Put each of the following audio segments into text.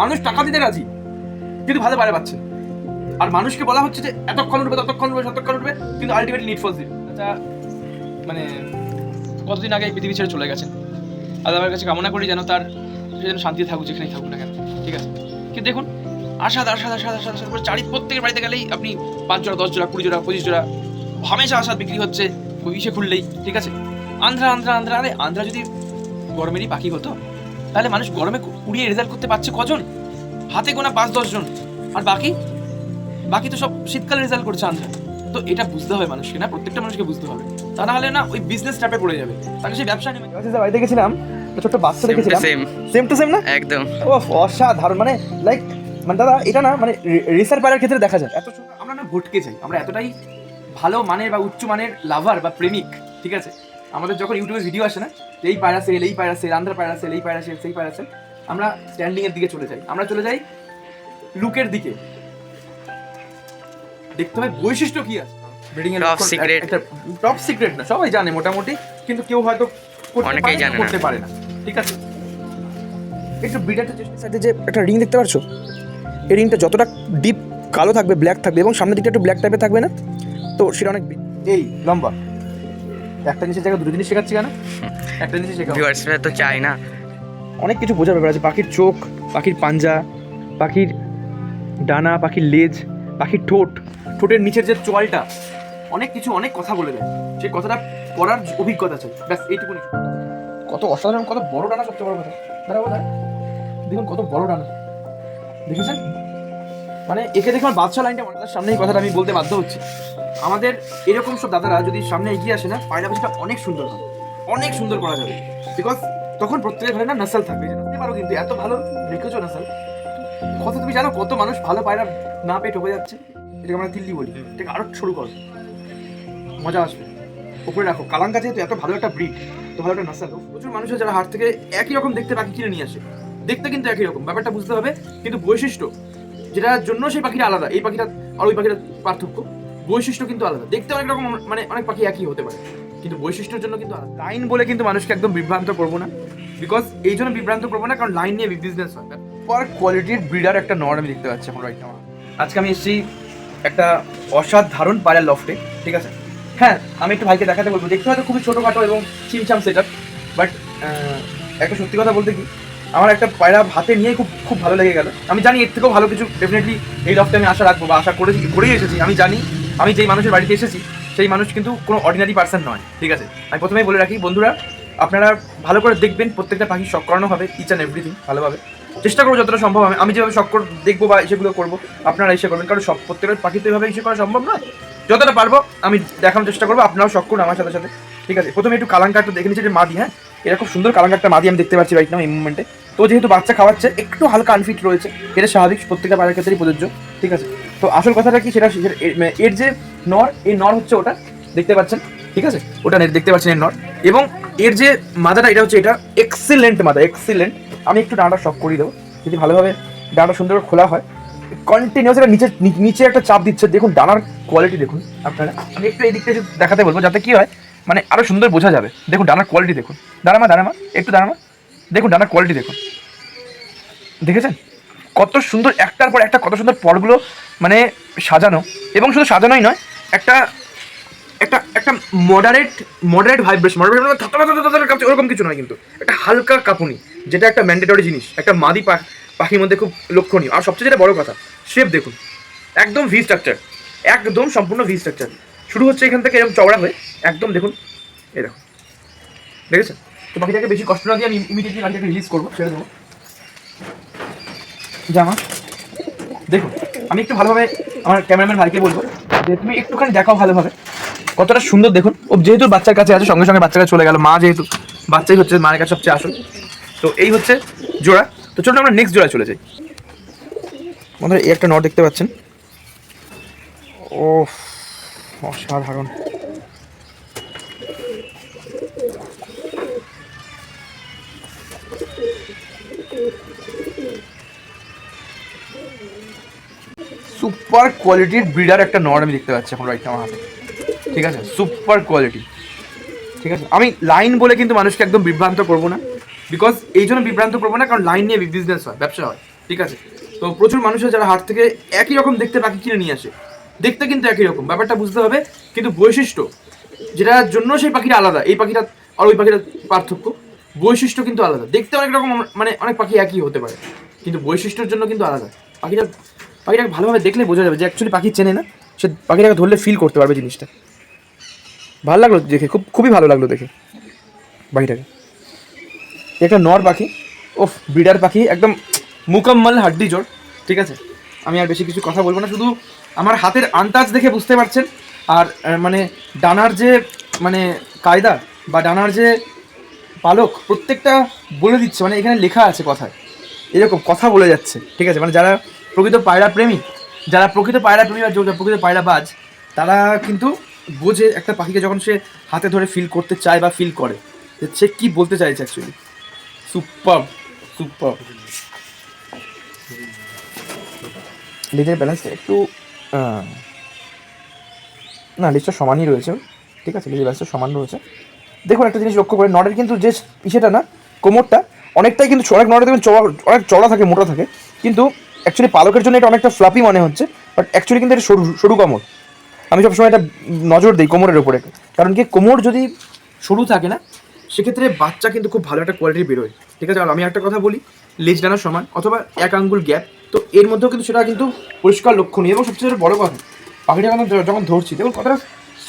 মানুষ টাকা দিতে রাজি, কিন্তু ভালো বাইরে পাচ্ছে। আর মানুষকে বলা হচ্ছে যে, এতক্ষণ উঠবে, ততক্ষণ উঠবে ততক্ষণ উঠবে, কিন্তু আলটিমেটলি নিট ফর জিরো আচ্ছা মানে কতদিন আগে পৃথিবী ছেড়ে চলে গেছেন আমার কাছে কামনা করি যেন তার যেন শান্তি থাকুক, যেখানেই থাকুক না কেন। ঠিক আছে? কিন্তু দেখুন, আশাদ আশাদ আশাদ আশাদ আশাদ করে চারি প্রত্যেকের বাড়িতে গেলেই আপনি পাঁচ জোড়া, দশ জোড়া, কুড়ি জোড়া, পঁচিশ জোড়া, হামেশা আশাদ বিক্রি হচ্ছে ইসে খুললেই, ঠিক আছে? আন্ধ্রা আন্ধ্রা আন্ধ্রা, আরে আন্ধ্রা যদি গরমেরই পাখি হতো, তাহলে মানুষ গরমে উড়িয়ে রেজাল্ট করতে পারছে কজন? হাতে গোনা পাঁচ দশজন আর বাকি? বাকি তো সব শীতকালে রেজাল্ট করছে আন্ধ্রা। তো এটা বুঝতে হবে মানুষকে না? প্রত্যেকটা মানুষকে বুঝতে হবে। তা না হলে না ওই বিজনেস ট্র্যাপে পড়ে যাবে। তাকে সেই ব্যবসা নেবে। বাড়িতে গেছিলাম। ছোট্ট বাচ্চা দেখেছিলাম। সেম সেম টু সেম না? একদম। ও অসাধারণ। মানে লাইক মানে দাদা এটা না মানে রিসার্চ পাড়ার ক্ষেত্রে দেখা যায়। এত আমরা না ভটকে যাই। আমরা এতটাই ভালো মানের বা উচ্চ মানের লাভার বা প্রেমিক ঠিক আছে? আমাদের যখন ইউটিউবে ভিডিও আসে না এই পায়রা সেল এই পায়রা সেল আন্ধ্রা পায়রা সেল এই পায়রা সেল সেই পায়রা সেল আমরা স্ট্যান্ডিং এর দিকে চলে যাই। আমরা চলে যাই লুকের দিকে। দেখতে হবে বৈশিষ্ট্য কি আছে? ব্রিডিং এর secret. টপ সিক্রেট না সবাই জানে মোটামুটি কিন্তু কেউ হয়তো অনেকেই জানে করতে পারে না। ঠিক আছে? একটু বিডারটা চেষ্টা সাইডে যে একটা রিং দেখতে পারছ? এই রিংটা যতটা ডিপ কালো থাকবে ব্ল্যাক থাকবে এবং সামনের দিকটা একটু ব্ল্যাক টাইপের থাকবে না? তো সেটা অনেক এই লম্বা। একটা জিনিসের জায়গায় দুটো জিনিস শেখাচ্ছি কেন? একটা জিনিস শেখাবো। ভিউয়ার্সরা তো চাই না। অনেক কিছু বোঝার ব্যাপার আছে। পাখির চোখ পাখির পাঞ্জা পাখির ডানা পাখির লেজ পাখির ঠোঁট ঠোঁটের নিচের যে চোয়ালটা অনেক কিছু অনেক কথা বলে দেয়। সেই কথাটা পড়ার অভিজ্ঞতা চাই ব্যাস এইটুকুনি। কত অসাধারণ কত বড় ডানা সবচেয়ে বড় কথা। দাঁড়াবো দাঁড়া দেখুন কত বড় ডানা। দেখেছেন? মানে একে দেখে আমার বাদশা লাইনটা মনে হয়, সামনে এই কথাটা আমি বলতে বাধ্য হচ্ছি। আমাদের এরকম সব দাদারা যদি সামনে এগিয়ে আসে না পায়রা বাজিটা অনেক সুন্দর হয়। অনেক সুন্দর করা যাবে। বিকজ তখন প্রত্যেকের ঘরে না নাসাল থাকবে জানতে পারো কিন্তু, এত ভালো রেখেছো নাসাল। কত তুমি জানো, কত মানুষ ভালো পায়রা না পেয়ে ঠকে যাচ্ছে? এটাকে আমরা দিল্লি বলি। এটাকে আরও শুরু করো। মজা আসবে। উপরে রাখো। কালাঙ্কা যেহেতু এত ভালো একটা ব্রিড তো ভালো একটা নাসাল, প্রচুর মানুষ যারা হাট থেকে একই রকম দেখতে পাখি কিনে নিয়ে আসে। দেখতে কিন্তু একই রকম, ব্যাপারটা বুঝতে হবে। কিন্তু বৈশিষ্ট্য, যেটার জন্য সেই পাখিটা আলাদা, এই পাখিটা আর ওই পাখিটার পার্থক্য, বৈশিষ্ট্য কিন্তু আলাদা। দেখতে অনেক রকম মানে অনেক পাখি একই হতে পারে, কিন্তু বৈশিষ্ট্যের জন্য কিন্তু লাইন বলে কিন্তু মানুষকে একদম বিভ্রান্ত করব না। বিকজ এই জন্য বিভ্রান্ত করব না কারণ লাইন নিয়ে বিজনেস হয়। পার কোয়ালিটির ব্রিডার একটা নর আমি দেখতে পাচ্ছি এখন রাইট নাও আজকে আমি এসেছি একটা অসাধারণ পায়রা লফটে ঠিক আছে? হ্যাঁ আমি একটু ভাইকে দেখাতে বলব। দেখতে হয়তো খুবই ছোটোখাটো এবং চিমচাম সেট বাট একটা সত্যি কথা বলতে কি আমার একটা পায়রা হাতে নিয়ে খুব খুব ভালো লেগে গেল। আমি জানি এর থেকেও ভালো কিছু ডেফিনেটলি এই লফটে আমি আশা রাখব বা আশা করেছি করেই এসেছি। আমি জানি আমি যেই মানুষের বাড়িতে এসেছি সেই মানুষ কিন্তু কোনো অর্ডিনারি পার্সন নয় ঠিক আছে? আমি প্রথমেই বলে রাখি বন্ধুরা আপনারা ভালো করে দেখবেন, প্রত্যেকটা পাখি শখ করানো হবে ইচ অ্যান্ড এভরিথিং ভালোভাবে। চেষ্টা করব যতটা সম্ভব, আমি আমি যেভাবে শখ দেখব বা সেগুলো করব, আপনারা এসে করবেন। কারণ সব প্রত্যেকের পাখি তো এভাবে এসে করা সম্ভব নয়। যতটা পারব, আমি দেখানোর চেষ্টা করব, আপনারাও শখ করুন আমার সাথে সাথে। ঠিক আছে, প্রথমে একটু কালাঙ্কারটা দেখে নিচ্ছি যে মাদি হ্যাঁ? এটা খুব সুন্দর কালাঙ্কারটা মাদি, আমি দেখতে পাচ্ছি রাইট নাও এই মুভমেন্টে তো যেহেতু বাচ্চা খাওয়াচ্ছে, একটু হালকা আনফিট রয়েছে, এটা স্বাভাবিক, প্রত্যেকটা পায়ের ক্ষেত্রেই প্রযোজ্য। ঠিক আছে, তো আসল কথাটা কি সেটা এর যে নর, এই নর হচ্ছে ওটা, দেখতে পাচ্ছেন? ঠিক আছে? ওটা দেখতে পাচ্ছেন এর নর এবং এর যে মাদাটা এটা হচ্ছে এটা এক্সিলেন্ট মাদা এক্সিলেন্ট আমি একটু ডাঁটা শক করিয়ে দেবো। যদি ভালোভাবে ডাঁটা সুন্দর করে খোলা হয় কন্টিনিউস এটা নিচে নিচে একটা চাপ দিচ্ছে। দেখুন ডানার কোয়ালিটি দেখুন আপনারা। আমি একটু এই দিকটা দেখাতে বলব, যাতে কি হয় মানে আরও সুন্দর বোঝা যাবে। দেখুন ডানার কোয়ালিটি দেখুন। দাঁড়ামা দাঁড়ামা, একটু দাঁড়ামা। দেখুন ডানার কোয়ালিটি দেখুন। দেখেছেন? কত সুন্দর, একটার পর একটা কত সুন্দর পরগুলো মানে সাজানো। এবং শুধু সাজানোই নয়, একটা একটা একটা মডারেট মডারেট ভাইব্রেশন মডারেট ওরকম কিছু নয় কিন্তু। একটা হালকা কাঁপুনি, যেটা একটা ম্যান্ডেটরি জিনিস, একটা মাদি পাখির মধ্যে খুব লক্ষণীয়। আর সবচেয়ে যেটা বড় কথা শেপ দেখুন, একদম ভি স্ট্রাকচার একদম সম্পূর্ণ ভি স্ট্রাকচার শুরু হচ্ছে এখান থেকে এরকম চওড়া হয়ে, একদম দেখুন, এই দেখুন। দেখেছেন? তো পাখিটাকে বেশি কষ্ট না দিয়ে আমি ইমিডিয়েটলি পাখিটাকে রিলিজ করব, ছেড়ে দেবো। জামা, দেখুন, আমি একটু ভালোভাবে আমার ক্যামেরাম্যান ভাইকে বলব যে, তুমি একটুখানি দেখাও ভালোভাবে। কতটা সুন্দর দেখুন। ও যেহেতু বাচ্চার কাছে আছে, সঙ্গে সঙ্গে বাচ্চার চলে গেল। মা যেহেতু বাচ্চাই হচ্ছে, মায়ের কাছে সবচেয়ে আসল। তো এই হচ্ছে জোড়া। তো চলুন আমরা নেক্সট জোড়ায় চলে যাই। বন্ধুরা, এই একটা নট দেখতে পাচ্ছেন। ও অসাধারণ। সুপার কোয়ালিটির ব্রিডার একটা নর আমি দেখতে পাচ্ছি এখন রাইট আমার হাতে। ঠিক আছে? সুপার কোয়ালিটি ঠিক আছে? আমি লাইন বলে কিন্তু মানুষকে একদম বিভ্রান্ত করব না। বিকজ এই জন্য বিভ্রান্ত করব না, কারণ লাইন নিয়ে বিজনেস হয়, ব্যবসা হয়। ঠিক আছে? তো প্রচুর মানুষের যারা হাট থেকে একই রকম দেখতে পাখি কিনে নিয়ে আসে। দেখতে কিন্তু একই রকম, ব্যাপারটা বুঝতে হবে। কিন্তু বৈশিষ্ট্য, যেটার জন্য সেই পাখিটা আলাদা, এই পাখিটা আর ওই পাখিটার পার্থক্য, বৈশিষ্ট্য কিন্তু আলাদা। দেখতে অনেক রকম মানে অনেক পাখি একই হতে পারে, কিন্তু বৈশিষ্ট্যের জন্য কিন্তু আলাদা। পাখিটা, পাখিটাকে ভালোভাবে দেখলে বোঝা যাবে যে অ্যাকচুয়ালি পাখি চেনে না। সে পাখিটাকে ধরলে ফিল করতে পারবে জিনিসটা। ভালো লাগল দেখে? খুব, খুবই ভালো লাগল দেখে পাখিটাকে একটা নর পাখি, ওফ ব্রিডার পাখি, একদম মুকাম্মল হাড্ডি জোর ঠিক আছে? আমি আর বেশি কিছু কথা বলব না, শুধু আমার হাতের আন্দাজ দেখে বুঝতে পারছেন। আর মানে ডানার যে মানে কায়দা বা ডানার যে পালক, প্রত্যেকটা বলে দিচ্ছে মানে এখানে লেখা আছে কথায়। এরকম কথা বলে যাচ্ছে, ঠিক আছে? মানে যারা প্রকৃত পায়রা প্রেমী, যারা প্রকৃত পায়রা প্রেমী বা প্রকৃত পায়রা বাজ, তারা কিন্তু বোঝে একটা পাখিকে যখন সে হাতে ধরে ফিল করতে চায় বা ফিল করে সে কি বলতে চাইছে অ্যাকচুয়ালি সুপার সুপার লেজের ব্যালেন্সটা একটু না লেজটা সমানই রয়েছে, ঠিক আছে? লেজের ব্যালেন্সটা সমান রয়েছে। দেখুন একটা জিনিস লক্ষ্য করে নটের কিন্তু যে পিছেটা না, কোমরটা, অনেকটাই কিন্তু অনেক নটে দেখবেন চড়া অনেক চড়া থাকে, মোটা থাকে। কিন্তু অ্যাকচুয়ালি পালকের জন্য এটা অনেকটা ফ্লাপি মনে হচ্ছে বাট অ্যাকচুয়ালি কিন্তু এটা সরু সরু কোমর। আমি সবসময় এটা নজর দিই কোমরের ওপরে কারণ কি কোমর যদি সরু থাকে না সেক্ষেত্রে বাচ্চা কিন্তু খুব ভালো একটা কোয়ালিটি বেরোয় ঠিক আছে আর আমি একটা কথা বলি লেজ ডানার সমান অথবা এক আঙ্গুল গ্যাপ তো এর মধ্যেও কিন্তু সেটা কিন্তু পরিষ্কার লক্ষণীয় এবং সবচেয়ে বড় কথা পাখিটা যখন যখন ধরছি দেখুন কতটা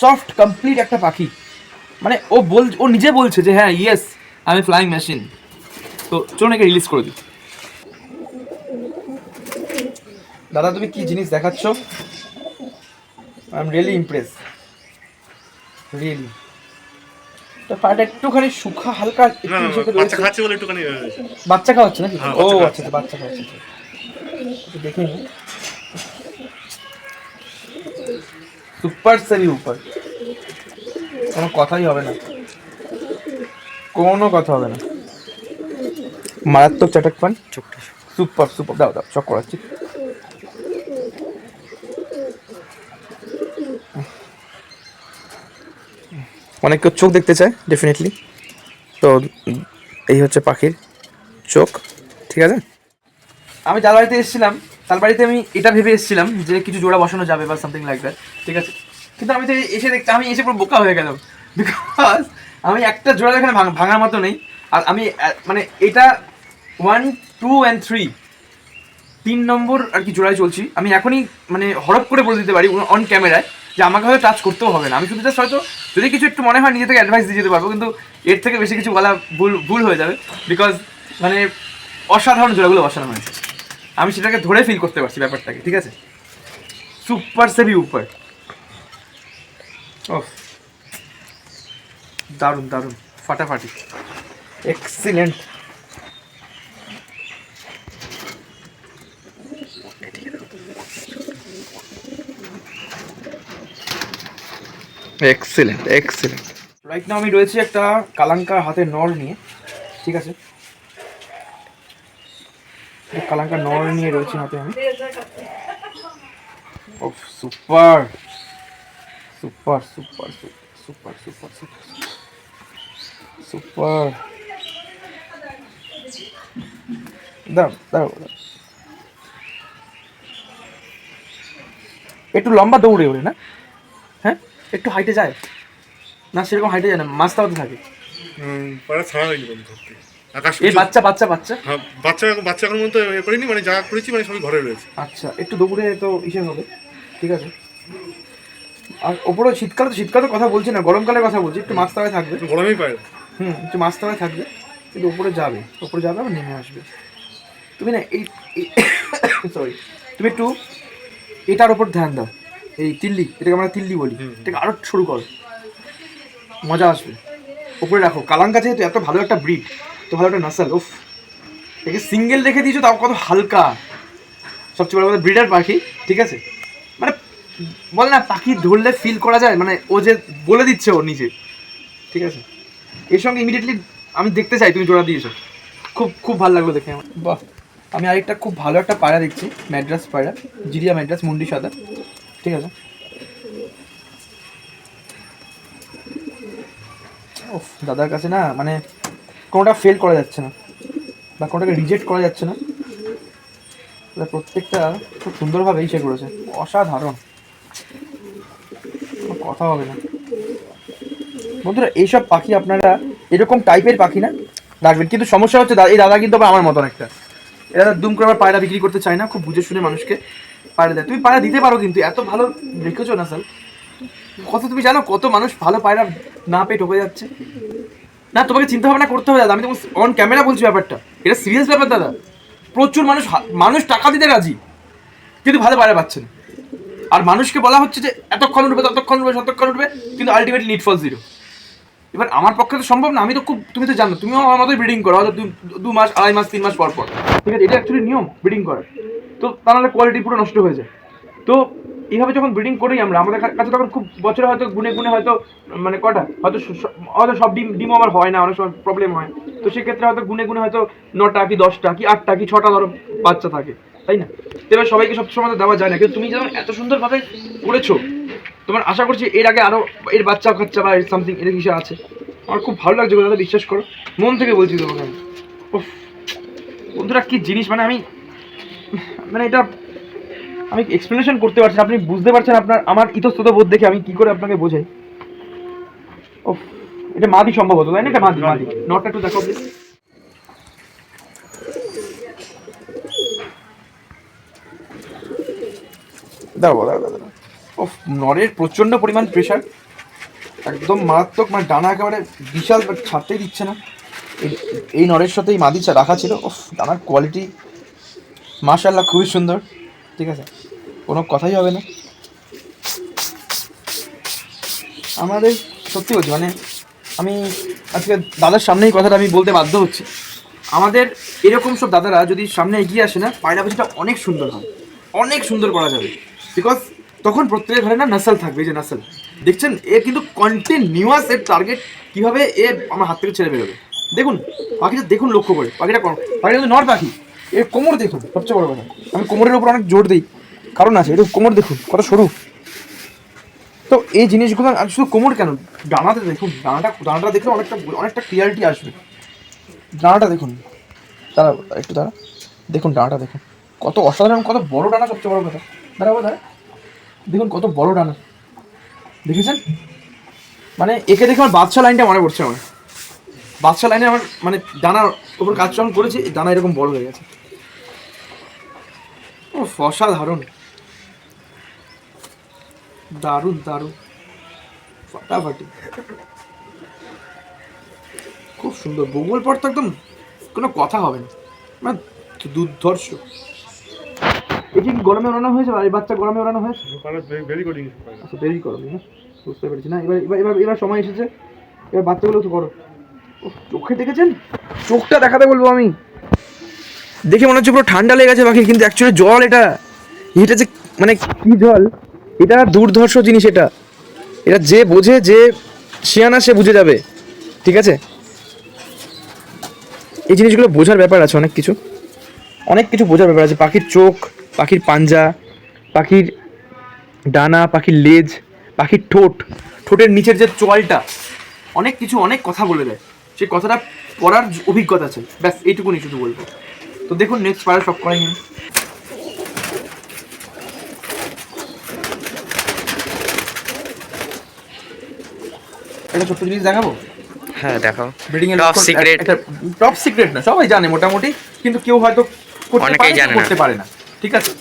সফট কমপ্লিট একটা পাখি। মানে ও বল ও নিজে বলছে যে হ্যাঁ ইয়েস আমি ফ্লাইং মেশিন তো চলুন একে রিলিজ করে দিই। দাদা তুমি কি জিনিস দেখাচ্ছ? I am really impress really তো পাটা একটুখানি শুখা হালকা বাচ্চা। খাচ্ছে বলে একটুখানি বাচ্চা খাওয়াচ্ছে নাকি? হ্যাঁ, ও আচ্ছা আচ্ছা, বাচ্চা দেখে নি। সুপার সেরি উপর কোনো কথাই হবে না। কোনো কথা হবে না। মারাত্মক চাটাক পান সুপার সুপার দাও দাও চক করাচ্ছি। অনেক কেউ চোখ দেখতে চায় ডেফিনেটলি তো এই হচ্ছে পাখির চোখ, ঠিক আছে? আমি তার বাড়িতে এসেছিলাম তার বাড়িতে আমি এটা ভেবে এসেছিলাম যে কিছু জোড়া বসানো যাবে বা সামথিং লাইক দ্যাট ঠিক আছে? কিন্তু আমি তো এসে দেখতে আমি এসে পুরো বোকা হয়ে গেলাম। বিকজ আমি একটা জোড়া এখানে ভাঙ- ভাঙার মতো নেই। আর আমি মানে এটা ওয়ান টু অ্যান্ড থ্রি তিন নম্বর আর কি জোড়ায় চলছি। আমি এখনই মানে হরপ করে বলে দিতে পারি অন ক্যামেরায় যে আমাকে হয়তো টাচ করতেও হবে না। আমি শুধু জাস্ট হয়তো যদি কিছু একটু মনে হয়, নিজে থেকে অ্যাডভাইস দিয়ে যেতে পারব, কিন্তু এর থেকে বেশি কিছু বলা ভুল ভুল হয়ে যাবে। বিকজ মানে অসাধারণ জোড়াগুলো বসানো হয়েছে। আমি সেটাকে ধরে ফিল করতে পারছি ব্যাপারটাকে, ঠিক আছে? সুপার সেভি উপর ও দারুণ দারুণ। ফাটাফাটি। Excellent excellent excellent right now আমি রয়েছি একটা কালাঙ্কার হাতে নল নিয়ে, ঠিক আছে? কালাঙ্কার নল নিয়ে রয়েছি হাতে আমি। ও, super! Super super super super super super. দাঁড়াও দাঁড়াও। একটু লম্বা দৌড়ে ওরে, না? একটু হাইটে যায়? না সেরকম হাইটে যায় না মাছ মাঝটাতে থাকে। উম, ছাড়া হয়নি বন্ধু ধরতে আকাশ এই বাচ্চা বাচ্চা বাচ্চা? হ্যাঁ, বাচ্চা বাচ্চা এখন মতো এ করিনি মানে যা করেছি মানে সবই ঘরে রয়েছে। আচ্ছা একটু দুপুরে তো ইসে হবে ঠিক আছে। আর ওপরে শীতকালে তো শীতকালের কথা বলছি না গরমকালের কথা বলছি একটু মাঝতলায় থাকবে। গরমেই হুম একটু মাঝতলায় থাকবে কিন্তু উপরে যাবে উপরে যাবে আবার নেমে আসবে। তুমি না এই সরি তুমি একটু এটার ওপর ধ্যান দাও। এই তিল্লি এটাকে আমরা তিল্লি বলি। এটাকে আরও শুরু করো। মজা আসবে। ওপরে রাখো কালাঙ্কা যেহেতু এত ভালো একটা ব্রিড তো ভালো একটা নাসাল ওফ একে সিঙ্গেল রেখে দিয়েছ তাও কত হালকা। সবচেয়ে বড় কথা ব্রিডার পাখি ঠিক আছে? মানে বলে না পাখি ধরলে ফিল করা যায় মানে ও যে বলে দিচ্ছে ও নিজে ঠিক আছে? এর সঙ্গে ইমিডিয়েটলি আমি দেখতে চাই তুমি জোড়া দিয়েছ। খুব খুব ভালো লাগল দেখে আমার। বাহ আমি আরেকটা খুব ভালো একটা পায়রা দেখছি ম্যাড্রাস পায়রা জিরিয়া ম্যাড্রাস মুন্ডি সাদা। ঠিক আছে। দাদার কাছে না মানে কোনোটা ফেল করা যাচ্ছে না বা কোনোটাকে রিজেক্ট করা যাচ্ছে না। প্রত্যেকটা খুব সুন্দরভাবে ইসে করেছে। অসাধারণ। কথা হবে না। বন্ধুরা, এইসব পাখি আপনারা এরকম টাইপের পাখি না, রাখবেন। কিন্তু সমস্যা হচ্ছে, এই দাদা কিন্তু আমার মতন একটা। এরা দুম করে আবার পায়রা বিক্রি করতে চায় না, খুব বুঝে শুনে মানুষকে। পায়রা দেয়। তুমি পায়রা দিতে পারো কিন্তু, এত ভালো রেখেছো না, স্যার? কত তুমি জানো, কত মানুষ ভালো পায়রা না পেয়ে ঠকে যাচ্ছে? না, তোমাকে চিন্তা ভাবনা করতে হবে, দাদা। আমি তোমাকে অন ক্যামেরা বলছি ব্যাপারটা। এটা সিরিয়াস ব্যাপার, দাদা। প্রচুর মানুষ মানুষ টাকা দিতে রাজি, কিন্তু ভালো পায়রা পাচ্ছে না। আর মানুষকে বলা হচ্ছে যে, এতক্ষণ উঠবে, ততক্ষণ উঠবে ততক্ষণ উঠবে, কিন্তু আলটিমেটলি নিট ফল জিরো এবার আমার পক্ষে তো সম্ভব না, আমি তো খুব, তুমি তো জানো, তুমিও আমার মতোই ব্রিডিং করো হয়তো দু মাস, আড়াই মাস, তিন মাস পর পর। ঠিক আছে, এটা অ্যাকচুয়ালি নিয়ম ব্রিডিং করার। তো তা নাহলে কোয়ালিটি পুরো নষ্ট হয়ে যায়। তো এইভাবে যখন ব্রিডিং করি আমরা, আমাদের কাছে তখন খুব বছরে হয়তো গুনে গুনে হয়তো মানে কটা? হয়তো হয়তো সব ডিম, ডিমও আবার হয় না, অনেক সময় প্রবলেম হয়। তো সেক্ষেত্রে হয়তো গুনে গুনে হয়তো নটা কি দশটা কি আটটা কি ছটা ধরো বাচ্চা থাকে, তাই না? এবার সবাইকে সব সময় দেওয়া যায় না। কিন্তু তুমি যেমন এত সুন্দরভাবে করেছ, তোমার আশা করছি এর আগে আরও এর বাচ্চা কাচ্চা বা সামথিং এর কিছু আছে। আমার খুব ভালো লাগছে বিশ্বাস করো। মন থেকে বলছি তোমাকে বন্ধুরা কি জিনিস মানে আমি মানে এটা আমি এক্সপ্লেনেশন করতে পারছি আপনি বুঝতে পারছেন আপনার আমার ইতস্তত বোধ দেখে আমি কি করে আপনাকে বোঝাই? ও এটা মাদি সম্ভবত তাই না? এটা মাদি মাদি নটটা একটু দেখো প্লিজ দাঁড়াবো দাঁড়াবো ও নরের প্রচণ্ড পরিমাণ প্রেশার একদম মারাত্মক মানে ডানা একেবারে বিশাল ছাড়তেই দিচ্ছে না। এই- এই নরের সাথে এই মাদিচা রাখা ছিল। ও ডানার কোয়ালিটি মাশাল্লাহ খুবই সুন্দর। ঠিক আছে? কোনো কথাই হবে না। আমাদের, সত্যি বলছি মানে আমি আজকে দাদার সামনেই কথাটা আমি বলতে বাধ্য হচ্ছি। আমাদের এরকম সব দাদারা যদি সামনে এগিয়ে আসে না পায়রা বাজিটা অনেক সুন্দর হয়। অনেক সুন্দর করা যাবে। বিকজ তখন প্রত্যেকের ঘরে না নাসাল থাকবে যে নাসাল। দেখছেন, এ কিন্তু কন্টিনিউয়াস এর টার্গেট কীভাবে এ আমার হাত থেকে ছেড়ে বেরোবে। দেখুন, পাখিটা দেখুন লক্ষ্য করে। পাখিটা পাখিটা কিন্তু নর পাখি। এর কোমর দেখুন, সবচেয়ে বড় কথা। আমি কোমরের উপর অনেক জোর দিই, কারণ আছে, এটা কোমর দেখুন, কত সরু। তো এই জিনিসগুলো, আর শুধু কোমর কেন, ডানাতে দেখুন, ডানাটা ডানাটা দেখলে অনেকটা অনেকটা ক্লিয়ারিটি আসবে। ডানাটা দেখুন, দাঁড়া, একটু দাঁড়া। দেখুন, ডানাটা দেখুন, কত অসাধারণ, কত বড় ডানা সবচেয়ে বড় কথা। দাঁড়াবো দাঁড়া। দেখুন, কত বড় ডানা। দেখেছেন? মানে একে দেখে আমার বাদশা লাইনটা মনে পড়ছে আমার। বাদশা লাইনে আমার মানে ডানার ওপর কাজ যখন করেছি ডানা এরকম বড় হয়ে গেছে। ও অসাধারণ। দারুণ দারুণ। ফাটাফাটি। খুব সুন্দর। পর তো একদম কোনো কথা হবে না। মানে দুর্ধর্ষ। এটি গরমে ওড়ানো হয়েছে আর এই বাচ্চা গরমে ওড়ানো হয়েছে? আচ্ছা দেরি করো হ্যাঁ? বুঝতে পেরেছি। না এবার এবার এবার এবার সময় এসেছে। এবার বাচ্চাগুলো তো করো। চোখে দেখেছেন? চোখটা দেখাতে বলব আমি। দেখে মনে হচ্ছে পুরো ঠান্ডা লেগে গেছে পাখি কিন্তু অ্যাকচুয়ালি জল এটা এটা যে মানে কি জল? এটা দুর্ধর্ষ জিনিস এটা। এটা যে বোঝে, যে শিয়ানা, সে বুঝে যাবে। ঠিক আছে? এই জিনিসগুলো বোঝার ব্যাপার আছে অনেক কিছু। অনেক কিছু বোঝার ব্যাপার আছে। পাখির চোখ, পাখির পাঞ্জা, পাখির ডানা, পাখির লেজ, পাখির ঠোঁট, ঠোঁটের নিচের যে চোয়ালটা অনেক কিছু, অনেক কথা বলে দেয়। সেই কথাটা পড়ার অভিজ্ঞতা আছে। ব্যাস, এইটুকুনি শুধু বলব। তো দেখুন নেক্সট পাড়া সব করাই নিন একটা ছোট্ট জিনিস দেখাবো? হ্যাঁ দেখাও। ব্রিডিং এর Top secret. টপ সিক্রেট না সবাই জানে মোটামুটি কিন্তু কেউ হয়তো করতে পারে জানে না। করতে পারে না। ঠিক আছে?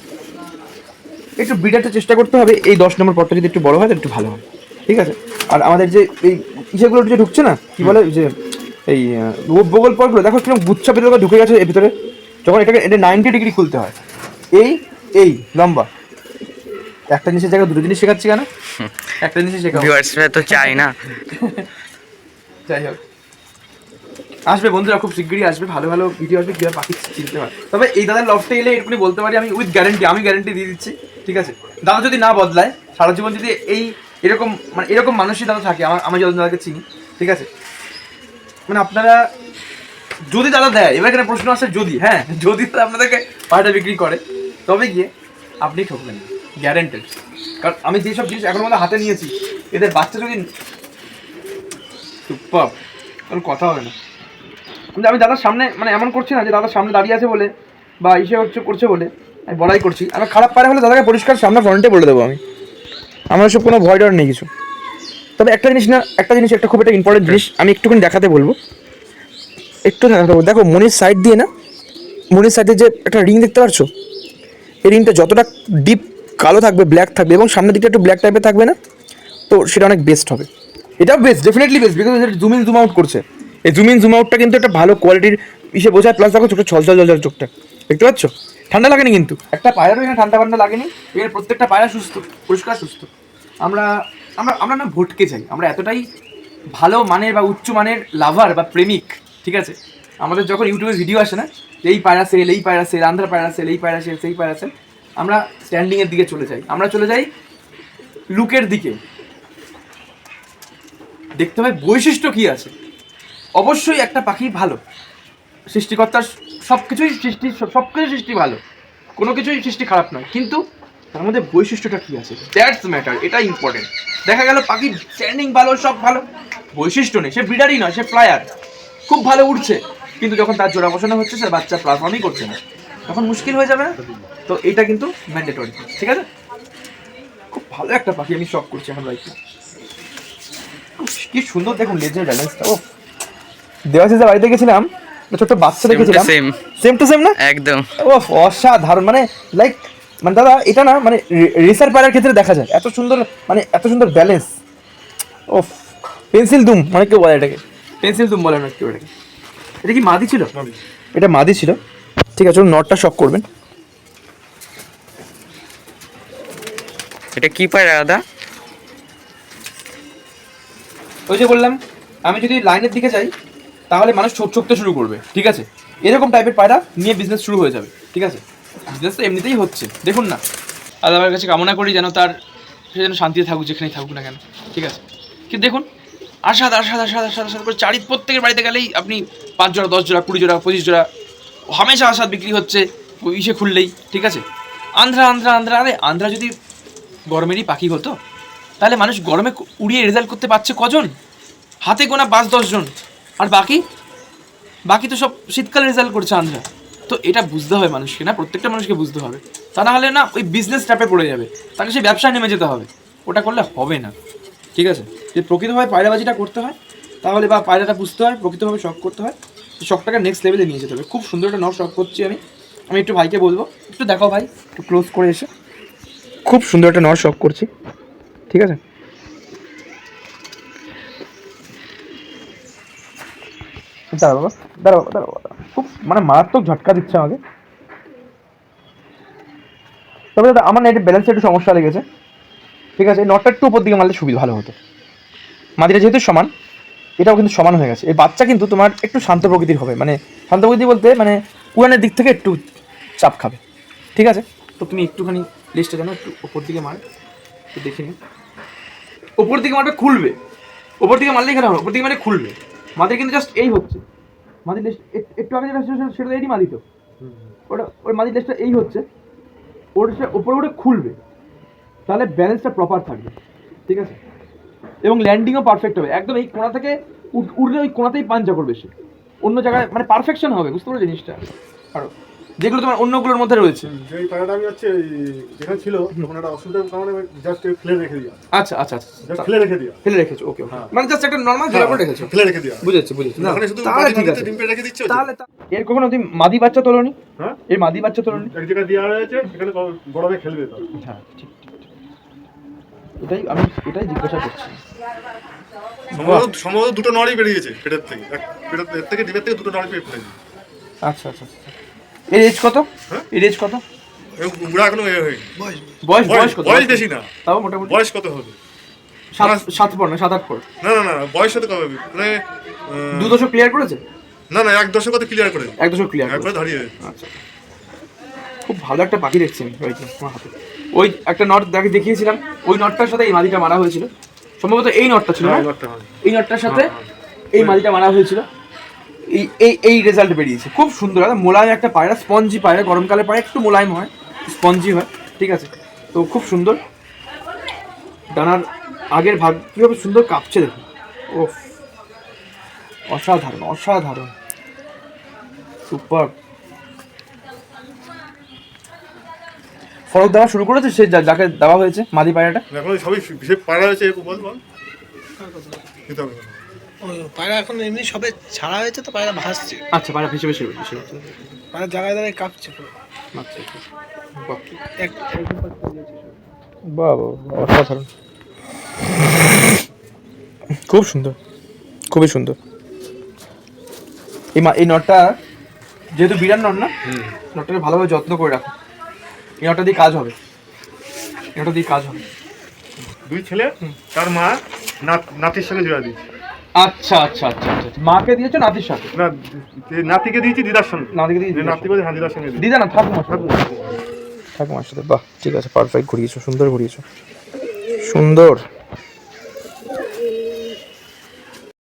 একটু ব্রিডারটা চেষ্টা করতে হবে এই দশ নম্বর পরটা যদি একটু বড় হয় তো একটু ভালো হয়। ঠিক আছে? আর আমাদের যে এই ইসেগুলো যে ঢুকছে না কি বলে যে এই আহ, বগল পরগুলো দেখো কীরকম গুচ্ছা ভেতরে ঢুকে গেছে এর ভিতরে। যখন এটাকে এটা নাইনটি ডিগ্রি খুলতে হয়। এই এই লম্বা। একটা জিনিসের জায়গায় দুটো জিনিস শেখাচ্ছি কেন? একটা জিনিস শেখাবো ভিউয়ার্সরা তো চাই না। যাই হোক। আসবে বন্ধুরা খুব শিগগিরই আসবে। ভালো ভালো ভিডিও আসবে কীভাবে পাখি চিনতে হয়। তবে এই দাদার লফটে এলে এটুকুনি বলতে পারি আমি উইথ গ্যারেন্টি আমি গ্যারেন্টি দিয়ে দিচ্ছি ঠিক আছে? দাদা যদি না বদলায় সারা জীবন যদি এই এরকম মানে এরকম মানুষই দাদা থাকে আমার আমি যখন দাদাকে চিনি ঠিক আছে? মানে আপনারা যদি দাদা দেয়, এবার এখানে প্রশ্ন আসে যদি হ্যাঁ যদি দাদা আপনাদেরকে পাহাড়টা বিক্রি করে, তবে গিয়ে আপনি ঠকবেন গ্যারেন্টেড কারণ আমি যেসব জিনিস এখন মধ্যে হাতে নিয়েছি, এদের বাচ্চা যদি সুপার কোনো কথা হবে না। কিন্তু আমি দাদার সামনে মানে এমন করছি না যে দাদার সামনে দাঁড়িয়ে আছে বলে, বা ইসে হচ্ছে, করছে বলে, আমি বড়াই করছি। আমার খারাপ পায়রা হলে দাদাকে পরিষ্কার সামনে ফ্রন্টে বলে দেবো আমি। আমার সব কোনো ভয় ডর নেই কিছু। তবে একটা জিনিস না, একটা জিনিস, একটা খুব একটা ইম্পর্টেন্ট জিনিস আমি একটুখানি দেখাতে বলব। একটু দেখো মনির সাইড দিয়ে না মনির সাইডে যে একটা রিং দেখতে পাচ্ছ এই রিংটা যতটা ডিপ কালো থাকবে ব্ল্যাক থাকবে এবং সামনের দিকটা একটু ব্ল্যাক টাইপের থাকবে না তো সেটা অনেক বেস্ট হবে। এটাও বেস্ট ডেফিনেটলি বেস্ট বিকজ এটা জুম ইন জুম আউট করছে। এই জুম ইন জুম আউটটা কিন্তু একটা ভালো কোয়ালিটির ইসে বোঝায় প্লাস দেখো চোখটা ছল ছল চোখটা। দেখতে পাচ্ছ? ঠান্ডা লাগেনি কিন্তু। একটা পায়রারও এখানে ঠান্ডা ঠান্ডা লাগেনি এখানে প্রত্যেকটা পায়রা সুস্থ পরিষ্কার সুস্থ। আমরা আমরা আমরা না ভটকে যাই আমরা এতটাই ভালো মানের বা উচ্চ মানের লাভার বা প্রেমিক ঠিক আছে? আমাদের যখন ইউটিউবে ভিডিও আসে না, এই পায়রা সেল এই পায়রা সেল আন্ধ্রা পায়রা সেল এই পায়রা সেল সেই পায়রা সেল আমরা স্ট্যান্ডিংয়ের দিকে চলে যাই। আমরা চলে যাই লুকের দিকে। দেখতে হবে বৈশিষ্ট্য কী আছে। অবশ্যই একটা পাখি ভালো। সৃষ্টিকর্তার সব কিছুই সৃষ্টি সব কিছু সৃষ্টি ভালো। কোনো কিছুই সৃষ্টি খারাপ নয়। কিন্তু তার মধ্যে বৈশিষ্ট্যটা কী আছে? দ্যাটস ম্যাটার এটা ইম্পর্টেন্ট দেখা গেল পাখি স্ট্যান্ডিং ভালো, সব ভালো। বৈশিষ্ট্য নেই। সে ব্রিডারই নয়, সে ফ্লায়ার খুব ভালো উঠছে কিন্তু যখন তার জোড়া বসানো হচ্ছে সে বাচ্চা পারফর্মই করছে না। তখন মুশকিল হয়ে যাবে তো এটা কিন্তু ম্যান্ডেটরি ঠিক আছে? খুব ভালো একটা পাখি আমি শখ করছি এখন রাইতে কি সুন্দর দেখুন লেজের ব্যালেন্সটা ও দেওয়াশিসের বাড়িতে গেছিলাম ছোট্ট বাচ্চা দেখেছিলাম same. সেম টু সেম না? একদম। ও অসাধারণ মানে লাইক মানে দাদা এটা না মানে রেসার পাড়ার ক্ষেত্রে দেখা যায়। এত সুন্দর মানে এত সুন্দর ব্যালেন্স ও পেন্সিল দুম মানে কেউ বলে এটাকে? পেন্সিল দুম বলে না এটাকে। এটা কি মাদি ছিল? এটা মাদি ছিল। ঠিক আছে চলুন নটটা শক করবেন। এটা কি পায়রা দাদা ওই যে বললাম আমি যদি লাইনের দিকে যাই তাহলে মানুষ ছোট ছোটতে শুরু করবে ঠিক আছে? এরকম টাইপের পায়রা নিয়ে বিজনেস শুরু হয়ে যাবে ঠিক আছে? বিজনেস তো এমনিতেই হচ্ছে দেখুন না। আল্লাহ আমার কাছে কামনা করি যেন তার সে যেন শান্তিতে থাকুক যেখানেই থাকুক না কেন ঠিক আছে? কিন্তু দেখুন আশাদ আশাদ আসাদ আসাদ আসাদ করে চারি প্রত্যেকের বাড়িতে গেলেই আপনি পাঁচ জোড়া, দশ জোড়া, কুড়ি জোড়া, পঁচিশ জোড়া, হামেশা আসাদ বিক্রি হচ্ছে ইসে খুললেই, ঠিক আছে? আন্ধ্রা আন্ধ্রা আন্ধ্রা, আরে আন্ধ্রা যদি গরমেরই পাখি হতো, তাহলে মানুষ গরমে উড়িয়ে রেজাল্ট করতে পারছে কজন? হাতে গোনা পাঁচ দশজন আর বাকি? বাকি তো সব শীতকালে রেজাল্ট করছে আন্ধ্রা। তো এটা বুঝতে হবে মানুষকে না? প্রত্যেকটা মানুষকে বুঝতে হবে। তা না হলে না ওই বিজনেস ট্র্যাপে পড়ে যাবে। তাকে সে ব্যবসায় নেমে যেতে হবে। ওটা করলে হবে না। ঠিক আছে? যদি প্রকৃতভাবে পায়রাবাজিটা করতে হয়, তাহলে বা পায়রাটা বুঝতে হয়, প্রকৃতভাবে শখ করতে হয় শখটাকে নেক্সট লেভেলে নিয়ে যেতে হবে। খুব সুন্দর একটা নখ শখ করছি আমি। আমি একটু ভাইকে বলব, একটু দেখো ভাই, একটু ক্লোজ করে এসে। খুব সুন্দর একটা নর শখ করছি। ঠিক আছে? দাঁড়া বাবা দাঁড়া খুব মানে মারাত্মক ঝটকা দিচ্ছে আমাকে। তবে দাদা, আমার না এটা ব্যালেন্সে একটু সমস্যা লেগেছে। ঠিক আছে নটটা একটু উপর দিকে মারলে সুবিধা ভালো হতো। মাদিটা যেহেতু সমান এটাও কিন্তু সমান হয়ে গেছে। এই বাচ্চা কিন্তু তোমার একটু শান্ত প্রকৃতির হবে। মানে শান্ত প্রকৃতি বলতে মানে উড়ানের দিক থেকে একটু চাপ খাবে। ঠিক আছে? তো তুমি একটুখানি লিস্টটা জানো একটু ওপর দিকে মার। একটু দেখে নিন ওপর দিকে মারবে খুলবে। ওপর দিকে মারলে এখানে হবে ওপর দিকে মানে খুলবে। মাদের কিন্তু জাস্ট এই হচ্ছে। মাদির লেস একটু আগে যেটা সেটা এটি মাদি ওটা ওই মাদির লেস্টটা এই হচ্ছে। ওটা ওপরে ওটা খুলবে। তাহলে ব্যালেন্সটা প্রপার থাকবে ঠিক আছে? এবং ল্যান্ডিংও পারফেক্ট হবে। একদম এই কোণা থেকে উঠলে ওই কোণাতেই পাঞ্জা করবে সে। অন্য জায়গায় মানে পারফেকশন হবে বুঝতে পারছ জিনিসটা? আরও যেগুলো তোমার অন্যগুলোর মধ্যে রয়েছে। যে এই আমি হচ্ছে যেখানে ছিল তখন একটা অসুবিধার কারণে জাস্ট ফেলে রেখে দিয়া আচ্ছা আচ্ছা আচ্ছা জাস্ট ফেলে রেখে দিয়া ফেলে রেখেছো ওকে হ্যাঁ। মানে জাস্ট একটা নর্মাল জোড়া করে রেখেছো। ফেলে রেখে দিয়া বুঝেছি বুঝেছি। না ওখানে শুধু তাহলে ঠিক আছে। ডিম রেখে দিচ্ছে তাহলে এর কখনো তুমি মাদি বাচ্চা তোলনি? হ্যাঁ। এর মাদি বাচ্চা তোলনি? এক জায়গায় দেওয়া হয়েছে এখানে গরমে খেলবে তো। হ্যাঁ ঠিক। এটাই আমি এটাই জিজ্ঞাসা করছি। সম্ভবত সম্ভবত দুটো নড়ই বেরিয়েছে পেটের থেকে। পেটের এর থেকে ডিমের থেকে দুটো নড়ই পেয়ে ফেলেছে আচ্ছা আচ্ছা আচ্ছা। এর এজ কত? হ্যাঁ? এর এজ কত? বুড়া এখনও বয়স বয়স বয়স কত? বয়স বেশি না। তাও মোটামুটি। বয়স কত হবে? সাত সাত পর না সাত আট পর না না না বয়স হতে কবে মানে দু দশক ক্লিয়ার করেছে? না না এক দশক কত ক্লিয়ার করে এক দশক ক্লিয়ার একবার দাঁড়িয়ে। আচ্ছা। খুব ভালো একটা পাখি দেখছি আমি আমার হাতে। ওই একটা নট দেখে দেখিয়েছিলাম ওই নটটার সাথে এই মাদিটা মারা হয়েছিল। সম্ভবত এই নটটা ছিল না হ্যাঁ, এই নটটার সাথে এই মাদিটা মারা হয়েছিল। এই এই এই রেজাল্ট বেরিয়েছে। খুব সুন্দর একটা মোলায়েম একটা পায়রা স্পঞ্জি পায়রা গরমকালে পায়রা একটু মোলায়েম হয় স্পঞ্জি হয় ঠিক আছে? তো খুব সুন্দর। ডানার আগের ভাগ কীভাবে সুন্দর কাঁপছে দেখুন। ও অসাধারণ অসাধারণ। সুপার ফরক দেওয়া শুরু করেছে সে যা- যাকে দেওয়া হয়েছে মাদি পায়রাটা? এখন সবই সে পায়রা হয়েছে বল বল। ও, পায়রা এখন এমনি সবে ছাড়া হয়েছে তো পায়রা ভাসছে। আচ্ছা পায়রা ভেসে ভেসে ভেসে। পায়রা জায়গায় জায়গায় কাঁপছে আচ্ছা আচ্ছা। বাহ বাহ বাহ, বাহ, অসাধারণ। খুব সুন্দর খুবই সুন্দর। এই মা এই নটটা যেহেতু বিরাট নট না নটটাকে ভালোভাবে যত্ন করে রাখো। নটটা দিয়ে কাজ হবে। এটা দিয়ে কাজ হবে। দুই ছেলে তার মা নাত- নাতির সঙ্গে জোড়া দিয়েছে। আচ্ছা আচ্ছা আচ্ছা আচ্ছা মাকে দিয়েছ নাতির সাথে? না যে নাতিকে দিয়েছি দিদার সঙ্গে। নাতিকে দিয়েছি নাতিকে হ্যাঁ দিদার সঙ্গে। দিদা না ঠাকুমা ঠাকুমা ঠাকুমার সাথে বাহ ঠিক আছে পারফেক্ট ঘুরিয়েছো সুন্দর ঘুরিয়েছো। সুন্দর।